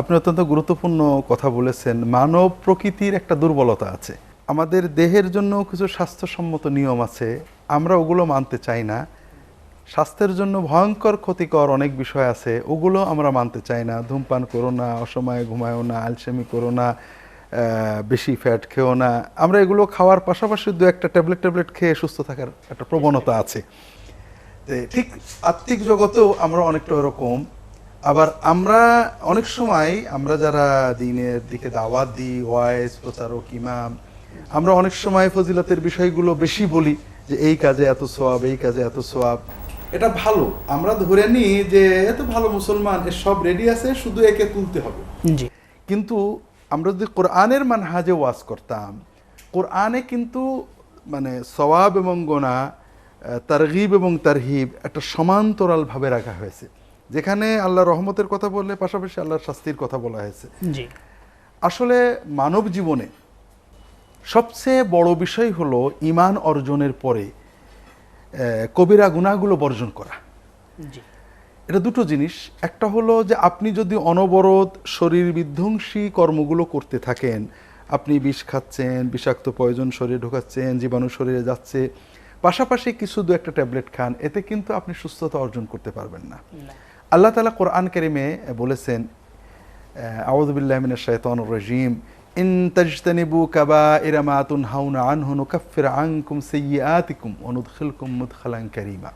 আপনি অত্যন্ত গুরুত্বপূর্ণ কথা বলেছেন, মানব প্রকৃতির একটা দুর্বলতা আছে। আমাদের দেহের জন্য কিছু স্বাস্থ্যসম্মত নিয়ম আছে, আমরা ওগুলো মানতে চাই না। স্বাস্থ্যের জন্য ভয়ঙ্কর, ক্ষতিকর অনেক বিষয় আছে, ওগুলো আমরা মানতে চাই না। ধূমপান করো না, অসময়ে ঘুমায়ও না, আলসেমি করো না বেশি ফ্যাট খেও না। আমরা এগুলো খাওয়ার পাশাপাশি দু একটা ট্যাবলেট ট্যাবলেট খেয়ে সুস্থ থাকার একটা প্রবণতা আছে। ঠিক আত্মিক জগতেও আমরা অনেকটা ওরকম আবার আমরা অনেক সময় আমরা যারা দিনের দিকে দাওয়াত দিই ওয়াইস প্রচারক ইমাম আমরা অনেক সময় ফজিলতের বিষয়গুলো বেশি বলি যে এই কাজে এত সোয়াব এই কাজে এত সোয়াব এটা ভালো। আমরা ধরে নিই যে এত ভালো মুসলমান এর সব রেডি আছে শুধু একে তুলতে হবে। কিন্তু আমরা যদি কোরআনের মানহাজে ওয়াজ করতাম কোরআনে কিন্তু মানে সওয়াব এবং গোনা তারগিব এবং তারহিব একটা সমান্তরালভাবে রাখা হয়েছে। যেখানে আল্লাহ রহমতের কথা বললে পাশাপাশি আল্লাহর শাস্তির কথা বলা হয়েছে। জি। আসলে মানব জীবনে সবচেয়ে বড় বিষয় হলো ইমান অর্জনের পরে কবিরা গুনাহগুলো বর্জন করা। এটা দুটো জিনিস। একটা হলো যে আপনি যদি অনবরত শরীর বিধ্বংসী কর্মগুলো করতে থাকেন আপনি বিষ খাচ্ছেন বিষাক্ত পয়জন শরীরে ঢোকাচ্ছেন জীবাণু শরীরে যাচ্ছে পাশাপাশি কিছু দু একটা ট্যাবলেট খান এতে কিন্তু আপনি সুস্থতা অর্জন করতে পারবেন না। আল্লাহ তালা কোরআন কারিমে বলেছেন আউযুবিল্লাহি মিনাশ শাইতানির রাজিম, ইন তাজতানিবু কাবাইরা মা তুনহাউনা আনহু নুকাফির আনকুম সাইয়্যাতিকুম ওয়া নুদখিলকুম মুদখালান কারীমা।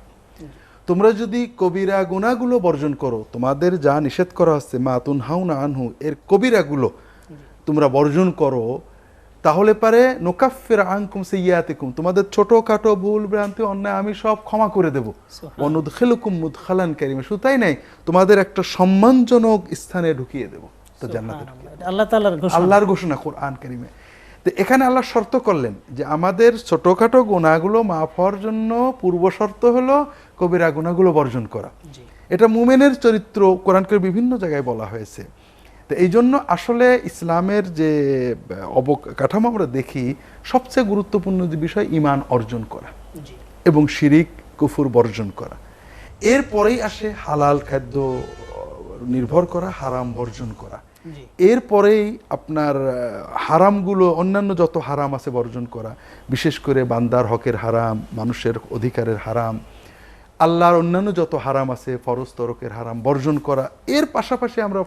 তোমরা যদি কবিরা গুনাহগুলো বর্জন করো, তোমাদের যা নিষেধ করা হচ্ছে মা তুনহাউনা আনহু, এর কবিরাগুলো তোমরা বর্জন করো তাহলে পারে নোকাফের আংকুম সেইয়াতিকুম তোমাদের ছোটখাটো ভুল ভ্রান্তি অন্যায় আমি সব ক্ষমা করে দেবো। অনুদখিলুকুম মুদখালান কারিমা শুধু তাই নাই তোমাদের একটা সম্মানজনক স্থানে ঢুকিয়ে দেবো। তো জান্নাতে আল্লাহ আল্লাহর ঘোষণা কোরআন কারিমে। তো এখানে আল্লাহ শর্ত করলেন যে আমাদের ছোটখাটো গুণাগুলো মাফ হওয়ার জন্য পূর্ব শর্ত হলো কবিরা গুণাগুলো বর্জন করা। এটা মুমেনের চরিত্র কোরআনকে বিভিন্ন জায়গায় বলা হয়েছে। তো এই জন্য আসলে ইসলামের যে অবকাঠামো আমরা দেখি সবচেয়ে গুরুত্বপূর্ণ যে বিষয় ইমান অর্জন করা এবং শিরিক কুফুর বর্জন করা। এরপরেই আসে হালাল খাদ্য নির্ভর করা হারাম বর্জন করা। এরপরেই আপনার হারামগুলো অন্যান্য যত হারাম আছে বর্জন করা বিশেষ করে বান্দার হকের হারাম মানুষের অধিকারের হারাম আল্লাহর অন্যান্য যত হারাম আছে ফরজ তরকের হারাম বর্জন করা এর পাশাপাশি আমরা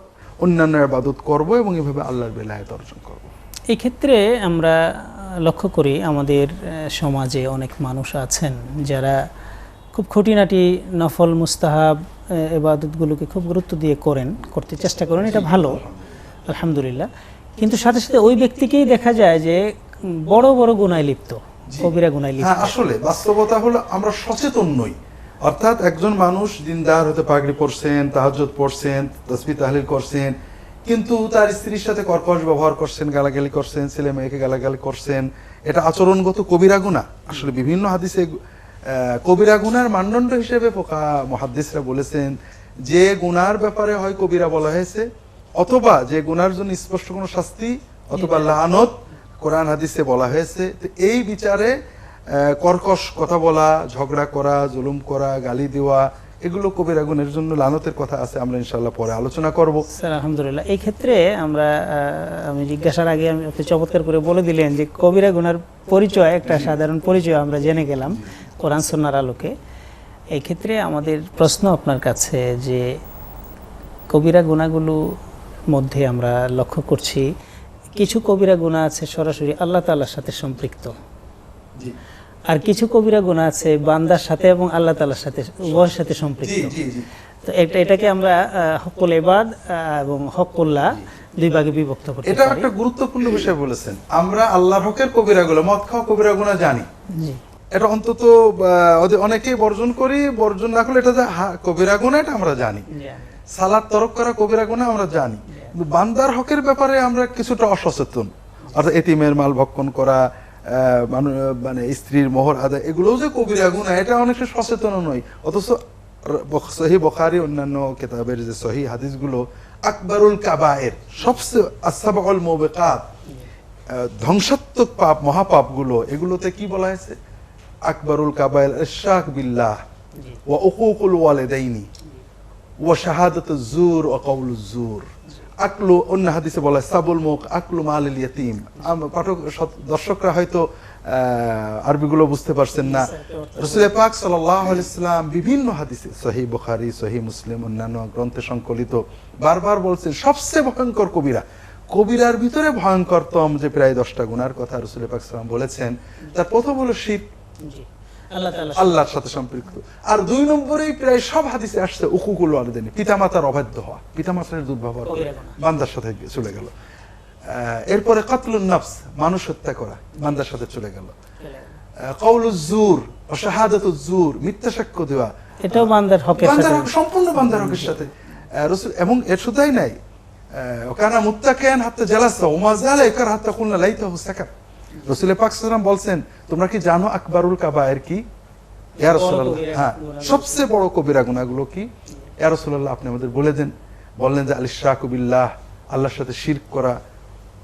অন্যান্য আবাদত করব এবং এভাবে আল্লাহর বেলায়ত অর্জন করব। এই ক্ষেত্রে আমরা লক্ষ্য করি আমাদের সমাজে অনেক মানুষ আছেন যারা খুব খুঁটিনাটি নফল মুস্তাহাব এবাদতগুলোকে খুব গুরুত্ব দিয়ে করেন করতে চেষ্টা করেন এটা ভালো আলহামদুলিল্লাহ। কিন্তু সাথে সাথে ওই ব্যক্তিকেই দেখা যায় যে বড় বড় গুনায় লিপ্ত কবিরা গুনায় লিপ্ত। হ্যাঁ আসলে বাস্তবতা হলো আমরা সচেতন নই। অর্থাৎ একজন মানুষ দিনদার হতে পাগড়ি পড়ছেন তাহাজ্জুদ পড়ছেন তসবি তাহলিল করছেন কিন্তু তার স্ত্রীর সাথে কর্কশ ব্যবহার করছেন গালাগালি করছেন ছেলে মেয়েকে গালাগালি করছেন। এটা আচরণগত কবিরা গুণা। আসলে বিভিন্ন হাদিসে কবিরা গুনার মানদণ্ড হিসেবে পোকা মহাদ্দিসরা বলেছেন যে গুনার ব্যাপারে হয় কবিরা বলা হয়েছে অথবা যে গুনার জন্য স্পষ্ট কোনো শাস্তি অথবা লানত কোরআন হাদিসে বলা হয়েছে তো এই বিচারে কর্কশ কথা বলা, ঝগড়া করা, জুলুম করা, গালি দেওয়া, এগুলো কবিরা গুণের জন্য লানতের কথা আছে, আমরা ইনশাল্লাহ পরে আলোচনা করব। স্যার, আলহামদুলিল্লাহ। এই ক্ষেত্রে আমরা আমি জিজ্ঞাসার আগে আমি আপনি চমৎকার করে বলে দিলেন যে কবিরা গুনার পরিচয়, একটা সাধারণ পরিচয় আমরা জেনে গেলাম কোরআন সন্ন্যার আলোকে। এই ক্ষেত্রে আমাদের প্রশ্ন আপনার কাছে যে কবিরা গুণাগুলো মধ্যে আমরা লক্ষ্য করছি, কিছু কবিরা গুণা আছে সরাসরি আল্লাহ তাআলার সাথে সম্পৃক্ত। আর কিছু কবিরা গুণা আছে বান্দার সাথে এবং আল্লাহ তালার সাথে উভয়ের সাথে সম্পৃক্ত। তো এটা এটাকে আমরা হকুল এবাদ এবং হকুল্লাহ দুই ভাগে বিভক্ত করতে এটা একটা গুরুত্বপূর্ণ বিষয় বলেছেন। আমরা আল্লাহর হকের কবিরা গুলো মদ খাওয়া কবিরা গুণা জানি এটা অন্তত অনেকেই বর্জন করি বর্জন না করলে এটা যে কবিরা গুণা এটা আমরা জানি। সালাদ তরক করা কবিরা গুণা আমরা জানি। বান্দার হকের ব্যাপারে আমরা কিছুটা অসচেতন। অর্থাৎ এতিমের মাল ভক্ষণ করা মানু- মানে স্ত্রীর মোহর আদায় এগুলোও যে কবিরা গুণা এটা অনেকটা সচেতন নয়। অথচ সহি বখারি অন্যান্য কেতাবের যে সহি হাদিসগুলো আকবরুল কাবায়ের সবচেয়ে আসাবাউল মুবিকাত ধ্বংসাত্মক পাপ মহাপাপগুলো এগুলোতে কি বলা হয়েছে? আকবরুল কাবায়ের ইশরাক বিল্লাহ ওয়া উকুকুল ওয়ালিদাইনি ওয়া শাহাদাতুজ জুর ওয়া কাউলুজ জুর আকলু, অন্য হাদিসে বলা, সাবুল মুখ, আকলু মাল ইয়াতিম। পাঠক দর্শকরা হয়তো আরবিগুলো বুঝতে পারছেন না। রসুল পাক সাল্লাম বিভিন্ন হাদিসে সহি বুখারি সহি মুসলিম, অন্যান্য গ্রন্থে সংকলিত, বারবার বলছেন, সবচেয়ে ভয়ঙ্কর কবিরা। কবিরার ভিতরে ভয়ঙ্করতম যে প্রায় দশটা গুনার কথা রসুল পাক সাল্লাম বলেছেন, তার প্রথম হলো তাআলা আল্লাহর সাথে সম্পৃক্ত। আর দুই নম্বরেই প্রায় সব হাদিসে আসছে উকুকুল ওয়ালিদাইন পিতামাতার অবাধ্য হওয়া। পিতামাতার দুর্ব্যবহার বান্দার সাথে চলে গেল। এরপরে কাতলুন নফস মানুষ হত্যা করা বান্দার সাথে চলে গেল। কৌলুজ জুর ও জুর মিথ্যা সাক্ষ্য দেওয়া। এটাও বান্দার হকের সাথে। হক, সম্পূর্ণ বান্দার হকের সাথে। রসুল এবং এর শুধাই নাই। ওখানে মুত্তাকিয়ান হাত্তা জালাসা ওমা জালা একার হাত্তা কুলনা লাইতাহু রসুল পাক সাল্লাল্লাহু বলছেন তোমরা কি জানো আকবারুল কাবায়ের কি? হ্যাঁ সবচেয়ে বড় কবিরা গুনাহগুলো কি? আপনি আমাদের বলে দেন। বললেন যে আলিশরাকু বিল্লাহ আল্লাহর সাথে শিরক করা।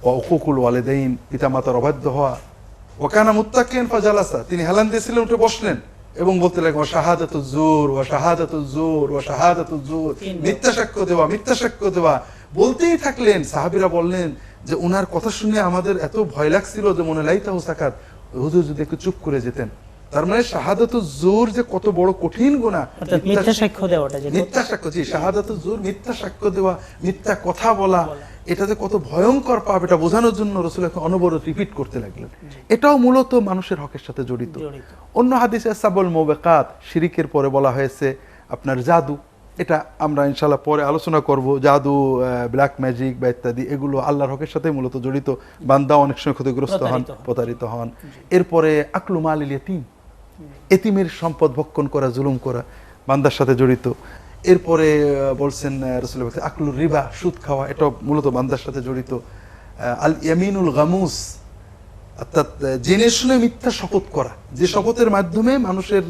ওয়া উকুকুল ওয়ালিদাইন পিতামাতার অবাধ্য হওয়া। ওকানা মুত্তাকিয়ান ফাজালাসা তিনি হেলান দিয়েছিলেন উঠে বসলেন এবং বলতে লাগলেন শাহাদাতু জুর ওয়া শাহাদাতু জুর ওয়া শাহাদাতু জুর মিথ্যা সাক্ষ্য দেওয়া মিথ্যা সাক্ষ্য দেওয়া বলতেই থাকলেন সাহাবীরা বললেন যে ওনার কথা শুনে আমাদের এত ভয় লাগছিল যে মনে লাইতাহু সাকাত। হুজুর যদি একটু চুপ করে যেতেন। তার মানে শাহাদাতু জুর যে কত বড় কঠিন অর্থাৎ মিথ্যা সাক্ষ্য দেওয়াটা মিথ্যা সাক্ষ্য জি শাহাদাতু জুর মিথ্যা সাক্ষ্য দেওয়া মিথ্যা কথা বলা এটাতে কত ভয়ঙ্কর পাপ এটা বোঝানোর জন্য রসুল এখন অনবরত রিপিট করতে লাগলেন। এটাও মূলত মানুষের হকের সাথে জড়িত। জড়িত। অন্য হাদিসে সাবল মোবেকাত শিরিকের পরে বলা হয়েছে আপনার জাদু এটা আমরা ইনশাল্লাহ পরে আলোচনা করব। জাদু ব্ল্যাক ম্যাজিক বা ইত্যাদি এগুলো আল্লাহর হকের সাথে মূলত জড়িত। বান্দা অনেক সময় ক্ষতিগ্রস্ত হন প্রতারিত হন। এরপরে আকলু মাল ইতিম এতিমের সম্পদ ভক্ষণ করা জুলুম করা বান্দার সাথে জড়িত। এরপরে বলছেন রসুল আকলুর রিবা সুদ খাওয়া এটা মূলত বান্দার সাথে জড়িত। আল ইয়ামিনুল গামুস অর্থাৎ জেনে শুনে মিথ্যা শপথ করা যে শপথের মাধ্যমে মানুষের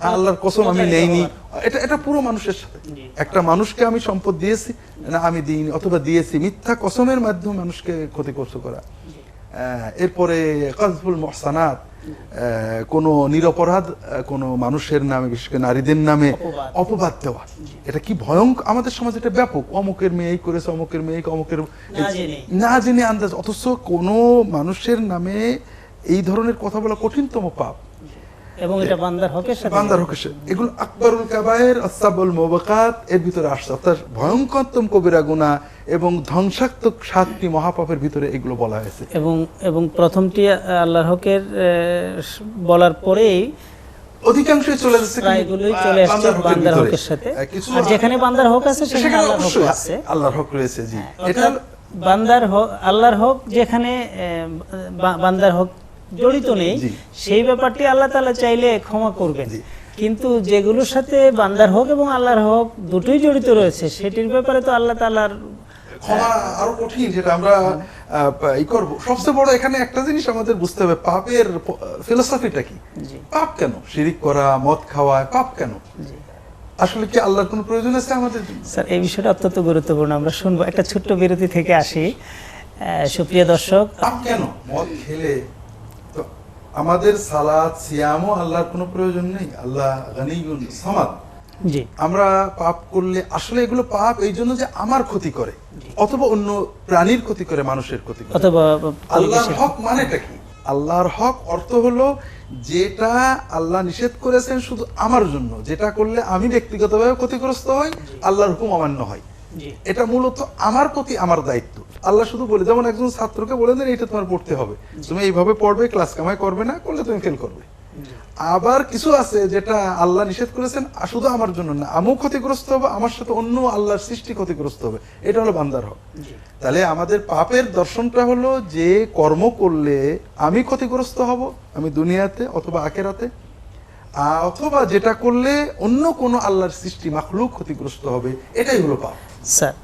আল্লাহর কসম আমি নেইনি। এটা এটা পুরো মানুষের সাথে। একটা মানুষকে আমি সম্পদ দিয়েছি না আমি দিইনি অথবা দিয়েছি। মিথ্যা কসমের মাধ্যমে মানুষকে ক্ষতিগ্রস্ত করা। এরপরে কাজফুল মহসানাত কোনো নিরপরাধ কোনো মানুষের নামে বিশেষ করে নারীদের নামে অপবাদ। দেওয়া। এটা কি ভয়ঙ্কর? আমাদের সমাজে এটা ব্যাপক। অমুকের মেয়ে এই করেছে অমুকের মেয়ে অমুকের। না জেনে আন্দাজ। অথচ কোনো মানুষের নামে এই ধরনের কথা বলা কঠিনতম পাপ। এবং এটা বান্দার হকের সাথে বান্দার হকের সাথে। এগুলো আকবরুল কাবায়ের আসাবুল মোবাকাত এর ভিতরে আসছে। অর্থাৎ ভয়ঙ্করতম কবিরা গুনাহ এবং ধ্বংসাত্মক সাতটি মহাপাপের ভিতরে এগুলো বলা হয়েছে। এবং এবং প্রথমটি আল্লাহর হকের বলার পরেই অধিকাংশই চলে যাচ্ছে প্রায়গুলোই চলে আসছে বান্দার হকের সাথে। আর যেখানে বান্দার হক আছে সেখানে আল্লাহর হক আছে। আল্লাহর হক রয়েছে জি। এটা বান্দার হক আল্লাহর হক যেখানে বান্দার হক জড়িত নেই সেই ব্যাপারটি আল্লাহ তাআলা চাইলে ক্ষমা করবেন। কিন্তু যেগুলোর সাথে বান্দার হক এবং আল্লাহর হক দুটোই জড়িত রয়েছে সেটির ব্যাপারে তো আল্লাহ ক্ষমা আরও কঠিন যেটা আমরা আহ, ই করব। সবচেয়ে বড় এখানে একটা জিনিস আমাদের বুঝতে হবে পাপের ফিলোসফিটা কি? পাপ কেন? শিরিক করা মদ খাওয়া পাপ কেন? আসলে কি আল্লাহর কোনো প্রয়োজন আছে আমাদের স্যার এই বিষয়টা অত্যন্ত গুরুত্বপূর্ণ। আমরা শুনব একটা ছোট্ট বিরতি থেকে আসি। সুপ্রিয় দর্শক পাপ কেন? মদ খেলে আমাদের সালাদ সিয়ামও আল্লাহর কোনো প্রয়োজন নেই। আল্লাহ গানিগুন সামাদ। জি। আমরা পাপ করলে আসলে এগুলো পাপ এই জন্য যে আমার ক্ষতি করে অথবা অন্য প্রাণীর ক্ষতি করে মানুষের ক্ষতি করে। অথবা আল্লাহর হক মানেটা কি? আল্লাহর হক অর্থ হলো যেটা আল্লাহ নিষেধ করেছেন শুধু আমার জন্য যেটা করলে আমি ব্যক্তিগতভাবে ক্ষতিগ্রস্ত হই আল্লাহর হুকুম অমান্য হয় এটা মূলত আমার প্রতি আমার দায়িত্ব। আল্লাহ শুধু বলে যেমন একজন ছাত্রকে বলে দেন এটা তোমার পড়তে হবে। তুমি এইভাবে পড়বে ক্লাস কামাই করবে না করলে তুমি ফেল করবে। আবার কিছু আছে যেটা আল্লাহ নিষেধ করেছেন আর শুধু আমার জন্য না আমিও ক্ষতিগ্রস্ত হবে আমার সাথে অন্য আল্লাহর সৃষ্টি ক্ষতিগ্রস্ত হবে। এটা হলো বান্দার হক। তাহলে আমাদের পাপের দর্শনটা হলো যে কর্ম করলে আমি ক্ষতিগ্রস্ত হব আমি দুনিয়াতে অথবা আখেরাতে অথবা যেটা করলে অন্য কোনো আল্লাহর সৃষ্টি মাখলুক ক্ষতিগ্রস্ত হবে এটাই হলো পাপ। স্যার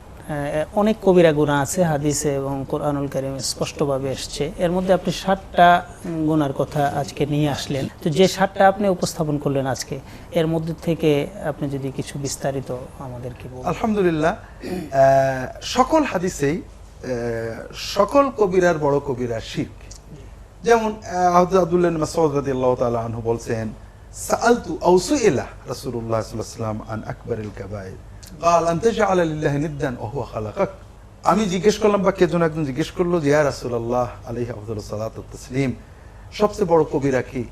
অনেক কবিরা গুণা আছে, হাদিসে এবং কোরআনুল কারিমে স্পষ্টভাবে এসছে। এর মধ্যে আপনি ষাটটা গুনার কথা আজকে নিয়ে আসলেন। তো যে ষাটটা আপনি উপস্থাপন করলেন আজকে, এর মধ্যে থেকে আপনি যদি কিছু বিস্তারিত আমাদেরকে আলহামদুলিল্লাহ সকল হাদিসেই সকল কবিরার বড় কবিরা শিখ যেমন আব্দুল্লাহ মাসউদ রাদিয়াল্লাহু তাআলা আনহু বলছেন, সাআলতু আও ইলা রাসূলুল্লাহ সাল্লাল্লাহু আলাইহি ওয়াসাল্লাম আন আকবারিল কাবাইর। আমি জিজ্ঞেস করলাম, বা কেজন একজন জিজ্ঞেস করল যে সবচেয়ে বড় কবি রাখি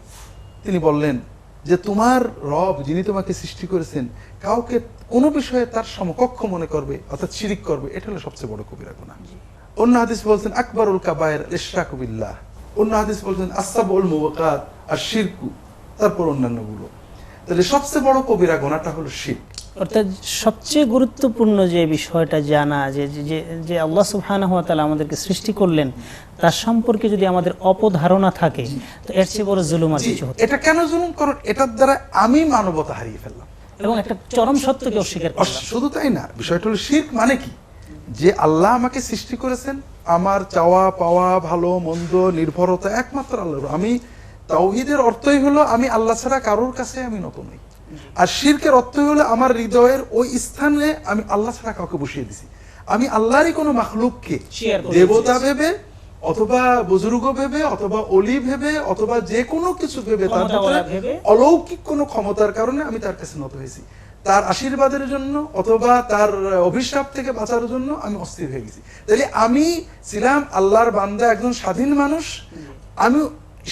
তিনি বললেন, যে তোমার রব যিনি তোমাকে সৃষ্টি করেছেন, কাউকে কোনো বিষয়ে তার সমকক্ষ মনে করবে, অর্থাৎ শিরিক করবে, এটা হলো সবচেয়ে বড় কবিরা গুণা অন্য হাদিস বলছেন, আকবরুল কাবায়ের ইশরাকবিল্লাহ অন্য হাদিস বলছেন আসাবুল মুবাকাত আর শিরকু, তারপর অন্যান্যগুলো। তাহলে সবচেয়ে বড় কবিরা গোনাটা হলো শিখ অর্থাৎ সবচেয়ে গুরুত্বপূর্ণ যে বিষয়টা জানা যে যে- আল্লাহ সুবহানাহু ওয়া তাআলা আমাদেরকে সৃষ্টি করলেন তার সম্পর্কে যদি আমাদের অপধারণা থাকে তো এর চেয়ে বড় জুলুম আর কিছু এটা কেন জুলুম কারণ এটার দ্বারা আমি মানবতা হারিয়ে ফেললাম। এবং একটা চরম সত্যকে অস্বীকার শুধু তাই না বিষয়টা হলো শির্ক মানে কি? যে আল্লাহ আমাকে সৃষ্টি করেছেন আমার চাওয়া পাওয়া ভালো মন্দ নির্ভরতা একমাত্র আল্লাহর। আমি তাওহিদের অর্থই হলো আমি আল্লাহ ছাড়া কারোর কাছে আমি নত নই। আর শিরকের অর্থই হলো আমার হৃদয়ের ওই স্থানে আমি আল্লাহ ছাড়া কাউকে বসিয়ে দিছি। আমি আল্লাহরই কোনো মাখলুককে দেবতা ভেবে অথবা বুজুর্গ ভেবে অথবা অলি ভেবে অথবা যে কোনো কিছু ভেবে তার ভিতরে। অলৌকিক কোনো ক্ষমতার কারণে আমি তার কাছে নত হয়েছি। তার আশীর্বাদের জন্য অথবা তার অভিশাপ থেকে বাঁচার জন্য আমি অস্থির হয়ে গেছি। তাহলে আমি ছিলাম আল্লাহর বান্দা একজন স্বাধীন মানুষ। আমি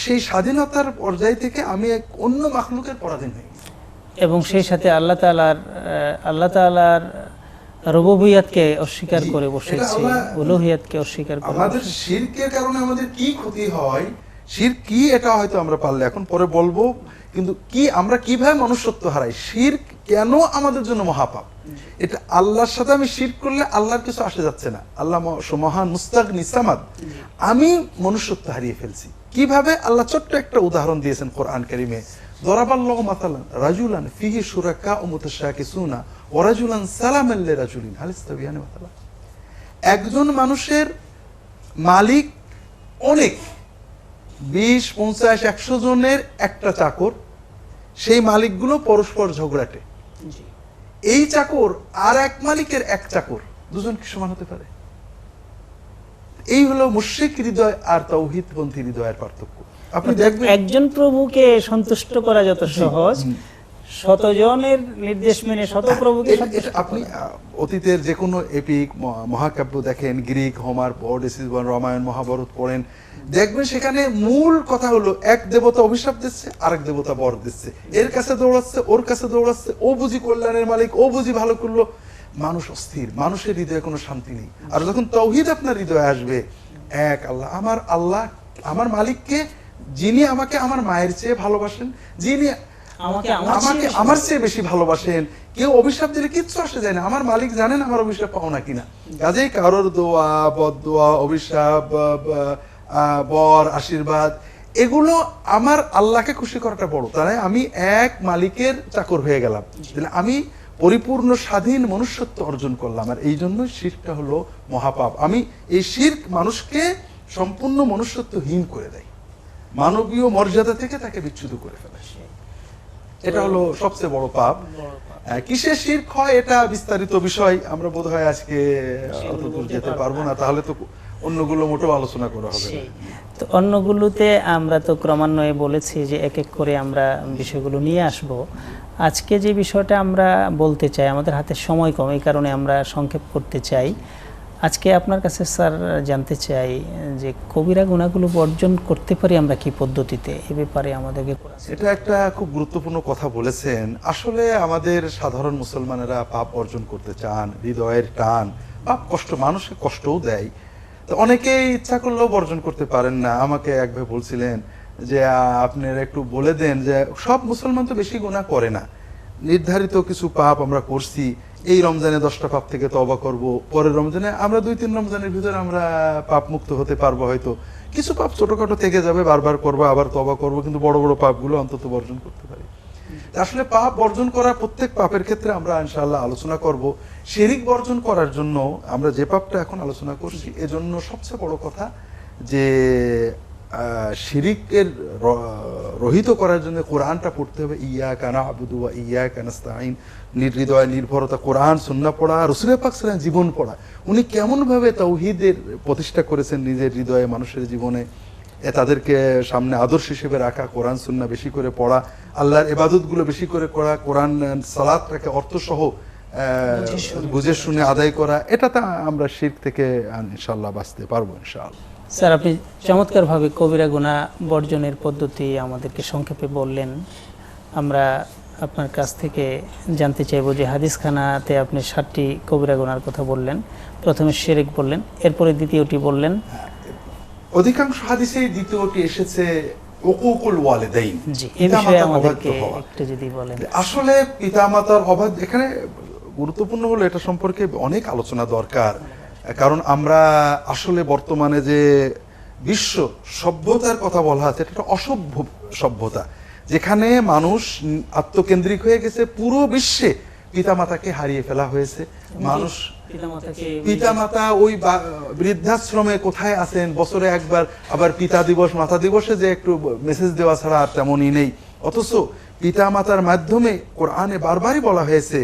সেই স্বাধীনতার পর্যায় থেকে আমি এক অন্য মাখলুকের পরাধীন হয়ে এবং সেই সাথে আল্লাহ তাআলার আহ, আল্লাহ তাআলার রবুবিয়াতকে অস্বীকার করে বসেছে উলুহিয়াতকে অস্বীকার করে আমাদের শিরকের কারণে আমাদের কি ক্ষতি হয়? শির কি এটা হয়তো আমরা পারলে এখন পরে বলব কিন্তু কি আমরা কীভাবে মনুষ্যত্ব হারাই? শির কেন আমাদের জন্য মহাপাপ? এটা আল্লাহর সাথে আমি শির করলে আল্লাহর কিছু আসে যাচ্ছে না। আল্লাহ মহান মুস্তাক নিসামাদ আমি মনুষ্যত্ব হারিয়ে ফেলছি। কীভাবে? আল্লাহ ছোট্ট একটা উদাহরণ দিয়েছেন কোরআন কারিমে। মাতালান রাজুলান ফিহি সুরাকা ও মুতাশাকিসুনা ওয়া রাজুলান সালামান লিরাজুলিন হাল ইস্তাবিয়ানি মাতালা। একজন মানুষের মালিক অনেক বিশ পঞ্চাশ একশো জনের একটা চাকর সেই মালিকগুলো পরস্পর ঝগড়াটে। এই চাকর আর এক মালিকের এক চাকর দুজন কি সমান হতে পারে? এই হলো মুশ্রিক হৃদয় আর তৌহিদপন্থী হৃদয়ের পার্থক্য। আপনি দেখবেন একজন প্রভুকে সন্তুষ্ট করা যত সহজ শতজনের নির্দেশ মেনে শত প্রভুকে আপনি অতীতের যে কোনো এপিক মহাকাব্য দেখেন গ্রিক হোমার বলেন রামায়ণ মহাভারত পড়েন দেখবেন সেখানে মূল কথা হলো এক দেবতা অভিশাপ দিচ্ছে আরেক দেবতা বর দিচ্ছে। এর কাছে দৌড়াচ্ছে ওর কাছে দৌড়াচ্ছে ও বুঝি কল্যাণের মালিক ও বুঝি ভালো করল। মানুষ অস্থির মানুষের হৃদয়ে কোনো শান্তি নেই। আর যখন তৌহিদ আপনার হৃদয়ে আসবে এক আল্লাহ আমার আল্লাহ আমার মালিককে যিনি আমাকে আমার মায়ের চেয়ে ভালোবাসেন যিনি আমাকে আমার চেয়ে আমাকে বেশি আমার চেয়ে বেশি ভালোবাসেন কেউ অভিশাপ দিলে কিচ্ছু আসে যায় না। আমার মালিক জানেন আমার অভিশাপ পাও না কিনা। কাজেই কারোর দোয়া বদোয়া অভিশাপ বর আশীর্বাদ এগুলো আমার আল্লাহকে খুশি করাটা বড়। তাই আমি এক মালিকের চাকর হয়ে গেলাম। তাহলে আমি পরিপূর্ণ স্বাধীন মনুষ্যত্ব অর্জন করলাম। আর এই জন্য শিরটা হলো মহাপাপ। আমি এই শির্ক মানুষকে সম্পূর্ণ মনুষ্যত্বহীন করে দেয়। মানবীয় মর্যাদা থেকে তাকে বিচ্যুত করে ফেলে। এটা হলো সবচেয়ে বড় পাপ। কিসের শির্ক হয় এটা বিস্তারিত বিষয় আমরা বোধহয় আজকে অত দূর যেতে পারব না। তাহলে তো অন্যগুলো মোটেও আলোচনা করা হবে তো অন্যগুলোতে আমরা তো ক্রমান্বয়ে বলেছি যে এক এক করে আমরা বিষয়গুলো নিয়ে আসব। আজকে যে বিষয়টা আমরা বলতে চাই আমাদের হাতে সময় কম এই কারণে আমরা সংক্ষেপ করতে চাই। আজকে আপনার কাছে স্যার জানতে চাই যে কবিরা গুণাগুলো বর্জন করতে পারি আমরা কি পদ্ধতিতে? এ ব্যাপারে আমাদেরকে এটা একটা খুব গুরুত্বপূর্ণ কথা বলেছেন। আসলে আমাদের সাধারণ মুসলমানেরা পাপ অর্জন করতে চান, হৃদয়ের টান, পাপ কষ্ট মানুষকে কষ্টও দেয়। তো অনেকেই ইচ্ছা করলেও বর্জন করতে পারেন না। আমাকে এক ভাই বলছিলেন যে আপনারা একটু বলে দেন যে, সব মুসলমান তো বেশি গুণা করে না। নির্ধারিত কিছু পাপ আমরা করছি এই রমজানে দশটা পাপ থেকে তবা করব, পরের রমজানে আমরা দুই, তিন রমজানের ভিতরে আমরা পাপ মুক্ত হতে পারব হয়তো। কিছু পাপ ছোটখাটো থেকে যাবে, বারবার করব, আবার তবা করব, কিন্তু বড় বড় পাপগুলো অন্তত বর্জন করতে পারি। আসলে পাপ বর্জন করা প্রত্যেক পাপের ক্ষেত্রে আমরা ইনশাআল্লাহ আলোচনা করব। শিরিক বর্জন করার জন্য আমরা যে পাপটা এখন আলোচনা করছি, এজন্য সবচেয়ে বড় কথা যে শিরিকের রহিত করার জন্য কোরআনটা পড়তে হবে। ইয়া কানা আবুদু ইয়া কানাস্তাইন নির্হৃদয় নির্ভরতা কোরআন সুন্না পড়া রসুল পাক সাল্লাম জীবন পড়া। উনি কেমন ভাবে তৌহিদের প্রতিষ্ঠা করেছেন নিজের হৃদয়ে মানুষের জীবনে তাদেরকে সামনে আদর্শ হিসেবে রাখা কোরআন সুন্না বেশি করে পড়া আল্লাহর এবাদতগুলো বেশি করে করা কোরআন সালাদটাকে অর্থসহ বুঝে শুনে। আদায় করা এটা তা আমরা শির থেকে ইনশাল্লাহ বাঁচতে পারব ইনশাআল্লাহ। স্যার আপনি চমৎকারভাবে কবিরা গুণা বর্জনের পদ্ধতি আমাদেরকে সংক্ষেপে বললেন। আমরা আপনার কাছ থেকে জানতে চাইব যে হাদিসখানাতে আপনি ষাটটি কবিরা গুনার কথা বললেন। প্রথমে শেরেক বললেন এরপরে দ্বিতীয়টি বললেন। অধিকাংশ হাদিসেই দ্বিতীয়টি এসেছে ওকুকুল ওয়ালেদাইন। জি এ বিষয়ে আমাদেরকে। একটু যদি বলেন। আসলে পিতামাতার অবাধ এখানে গুরুত্বপূর্ণ হলো এটা সম্পর্কে অনেক আলোচনা দরকার। কারণ আমরা আসলে বর্তমানে যে বিশ্ব সভ্যতার কথা বলা আছে এটা একটা অসভ্য সভ্যতা যেখানে মানুষ আত্মকেন্দ্রিক হয়ে গেছে পুরো বিশ্বে পিতামাতাকে হারিয়ে ফেলা হয়েছে। মানুষ পিতামাতা ওই বৃদ্ধাশ্রমে কোথায় আছেন? বছরে একবার আবার পিতা দিবস মাতা দিবসে যে একটু মেসেজ দেওয়া ছাড়া আর তেমনই নেই। অথচ পিতামাতার মাধ্যমে কোরআনে বারবারই বলা হয়েছে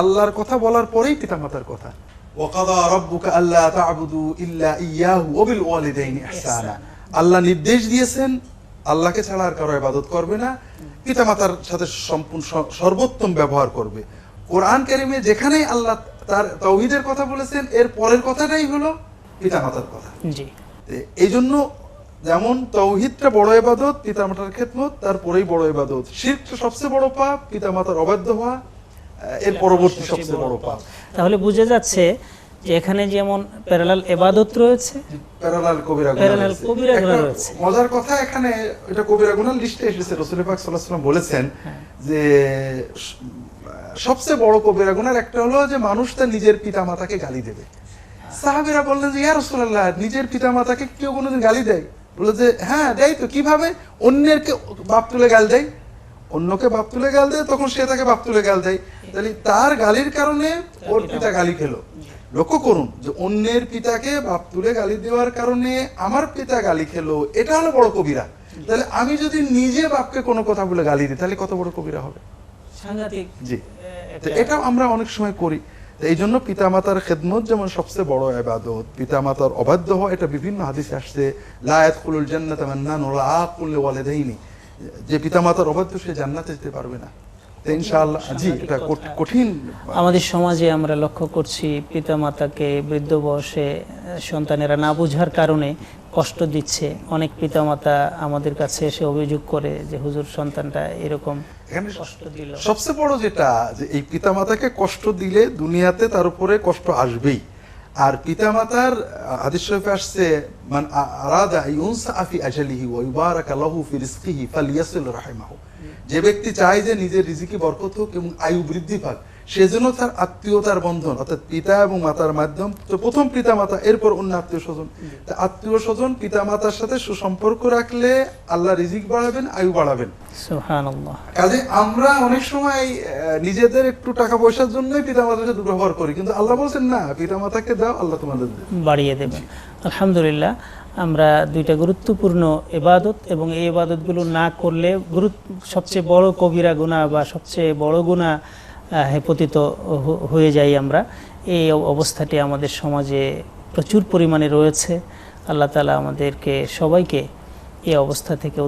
আল্লাহর কথা বলার পরেই পিতামাতার কথা। وقضى ربك الا تعبدوا الا اياه وبالوالدين احسانا ওয়ালিদাইনি আল্লাহ নির্দেশ দিয়েছেন আল্লাহকে ছাড়া আর কারও ইবাদত করবে না। পিতামাতার সাথে সম্পূর্ণ সর্বোত্তম ব্যবহার করবে। কোরআন কারিমে যেখানেই আল্লাহ তার তৌহিদের কথা বলেছেন এর পরের কথাটাই হলো পিতামাতার কথা। জি। এই জন্য যেমন তৌহিদটা বড় ইবাদত পিতামাতার খেদমত তারপরেই বড় ইবাদত। শিরকটা সবচেয়ে বড় পাপ পিতামাতার অবাধ্য হওয়া। এর পরবর্তী সবচেয়ে বড় পাপ। তাহলে বুঝে যাচ্ছে যে এখানে যেমন প্যারালাল এবাদত রয়েছে প্যারালাল কবিরা প্যারালাল কবিরা গুনাহ একটা রয়েছে। মজার কথা এখানে এটা কবিরা গুনার লিস্টে এসেছে রসুল পাক সাল্লাল্লাহু আলাইহি ওয়াসাল্লাম বলেছেন হ্যাঁ। যে সবচেয়ে বড় কবিরা গুনার একটা হলো যে মানুষ তার নিজের পিতামাতাকে গালি দেবে। সাহাবীরা বললেন যে ইয়া রাসূলুল্লাহ নিজের পিতামাতাকে কেউ কোনোদিন গালি দেয়? বলে যে হ্যাঁ দেয় তো কীভাবে? অন্যের কে বাপ তুলে গাল দেয়? অন্যকে বাপ তুলে গাল দেয় তখন সে তাকে বাপ তুলে গাল দেয়। তাহলে তার গালির কারণে ওর পিতা গালি খেলো। লক্ষ্য করুন যে অন্যের পিতাকে বাপ তুলে গালি দেওয়ার কারণে আমার পিতা গালি খেলো এটা হলো বড় কবিরা। তাহলে আমি যদি নিজে বাপকে কোনো কথা বলে গালি দিই তাহলে কত বড় কবিরা হবে? সাংঘাতিক জি। এটাও আমরা অনেক সময় করি। এই জন্য পিতামাতার খেদমত যেমন সবচেয়ে বড় ইবাদত পিতামাতার অবাধ্য হওয়া এটা বিভিন্ন হাদিসে আসছে লায়াত কুলুল জান্নাত মান্নান ওলা আকুল্লে ওয়ালিদাইনি যে পিতামাতার অবাধ্য সে জান্নাতে যেতে পারবে না। ইনশাআল্লাহ জি এটা কঠিন আমাদের সমাজে আমরা লক্ষ্য করছি পিতামাতাকে বৃদ্ধ বয়সে সন্তানেরা না বোঝার কারণে কষ্ট দিচ্ছে। অনেক পিতামাতা আমাদের কাছে এসে অভিযোগ করে যে হুজুর সন্তানটা এরকম কষ্ট দিল। সবচেয়ে বড় যেটা যে এই পিতামাতাকে কষ্ট দিলে দুনিয়াতে তার উপরে কষ্ট আসবেই। আর পিতামাতার হাদিস শরীফে আসছে আফি যে ব্যক্তি চায় যে নিজের রিজিকি বরকত হোক এবং আয়ু বৃদ্ধি পাক সেজন্য তার আত্মীয়তার বন্ধন অর্থাৎ পিতা এবং মাতার মাধ্যম তো প্রথম পিতা মাতা এরপর অন্য আত্মীয় স্বজন। আত্মীয় স্বজন পিতা মাতার সাথে সুসম্পর্ক রাখলে আল্লাহ রিজিক বাড়াবেন আয়ু বাড়াবেন। কাজে আমরা অনেক সময় নিজেদের একটু টাকা পয়সার জন্যই পিতামাতার সাথে দুর্ব্যবহার করি কিন্তু আল্লাহ বলছেন না পিতামাতাকে দাও আল্লাহ তোমাদের বাড়িয়ে দেবেন। আলহামদুলিল্লাহ আমরা দুইটা গুরুত্বপূর্ণ এবাদত এবং এই এবাদতগুলো না করলে গুরু সবচেয়ে বড় কবিরা গুণা বা সবচেয়ে বড় গুণা পতিত হয়ে যাই আমরা। এই অবস্থাটি আমাদের সমাজে প্রচুর পরিমাণে রয়েছে। আল্লাহ তালা আমাদেরকে সবাইকে এই অবস্থা থেকে